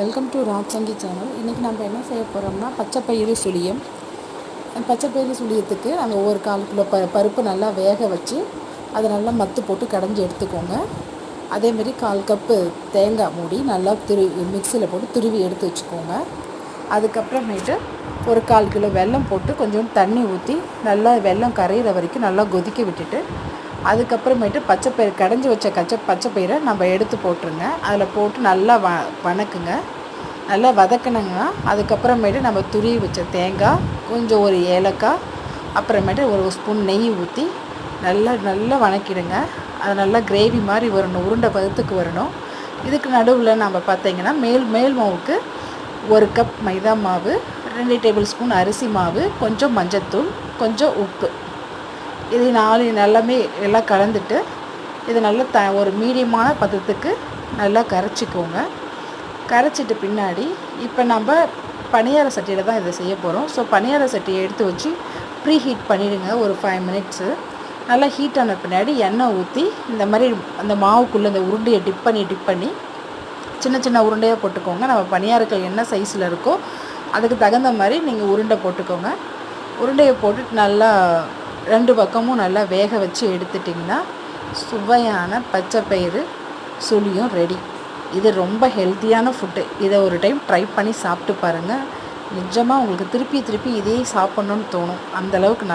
Welcome to ராஜ்சங்கி channel இன்றைக்கி நம்ம என்ன செய்ய போகிறோம்னா பச்சைப்பயிறு சுழியம். பச்சைப்பயிறு சுழியத்துக்கு நம்ம ஒவ்வொரு கால் கிலோ ப பருப்பு நல்லா வேக வச்சு அதை நல்லா மத்து போட்டு கடைஞ்சி எடுத்துக்கோங்க. அதேமாரி கால் கப்பு தேங்காய் மூடி நல்லா துருவி மிக்சியில் போட்டு துருவி எடுத்து வச்சுக்கோங்க. அதுக்கப்புறமேட்டு ஒரு கால் கிலோ வெல்லம் போட்டு கொஞ்சம் தண்ணி ஊற்றி நல்லா வெல்லம் கரையிற வரைக்கும் நல்லா கொதிக்க விட்டுட்டு அதுக்கப்புறமேட்டு பச்சைப்பயிறு கடைஞ்சி வச்ச கச்ச பச்சைப்பயிரை நம்ம எடுத்து போட்டுருங்க. அதில் போட்டு நல்லா வ வணக்குங்க. நல்லா வதக்கினங்கன்னா அதுக்கப்புறமேட்டு நம்ம துருவி வச்ச தேங்காய் கொஞ்சம் ஒரு ஏலக்காய் அப்புறமேட்டு ஒரு ஸ்பூன் நெய் ஊற்றி நல்லா நல்லா வணக்கிடுங்க. அது நல்லா கிரேவி மாதிரி வரணும் உருண்டை பதத்துக்கு வரணும். இதுக்கு நடுவில் நம்ம பார்த்தீங்கன்னா மேல் மேல் மாவுக்கு ஒரு கப் மைதா மாவு ரெண்டு டேபிள் ஸ்பூன் அரிசி மாவு கொஞ்சம் மஞ்சத்தூள் கொஞ்சம் உப்பு. இது நாலு எல்லாமே எல்லாம் கலந்துட்டு இது நல்லா த ஒரு மீடியமான பதத்துக்கு நல்லா கரைச்சிக்கோங்க. கரைச்சிட்டு பின்னாடி இப்போ நம்ம பணியார சட்டியில் தான் இதை செய்ய போகிறோம் ஸோ பணியார சட்டியை எடுத்து வச்சு ப்ரீ ஹீட் பண்ணிவிடுங்க ஒரு ஃபைவ் மினிட்ஸு நல்லா ஹீட் ஆன பின்னாடி எண்ணெய் ஊற்றி இந்த மாதிரி அந்த மாவுக்குள்ளே இந்த உருண்டையை டிப் பண்ணி டிப் பண்ணி சின்ன சின்ன உருண்டையாக போட்டுக்கோங்க. நம்ம பணியாரங்கள் என்ன சைஸில் இருக்கோ அதுக்கு தகுந்த மாதிரி நீங்கள் உருண்டை போட்டுக்கோங்க. உருண்டையை போட்டுட்டு நல்லா ரெண்டு பக்கமும் நல்லா வேக வச்சு எடுத்துட்டிங்கன்னா சுவையான பச்சை பயிறு சுழியும் ரெடி இது ரொம்ப ஹெல்த்தியான ஃபுட்டு இதை ஒரு டைம் ட்ரை பண்ணி சாப்பிட்டு பாருங்கள் நிஜமாக உங்களுக்கு திருப்பி திருப்பி இதே சாப்பிட்ணுன்னு தோணும். அந்தளவுக்கு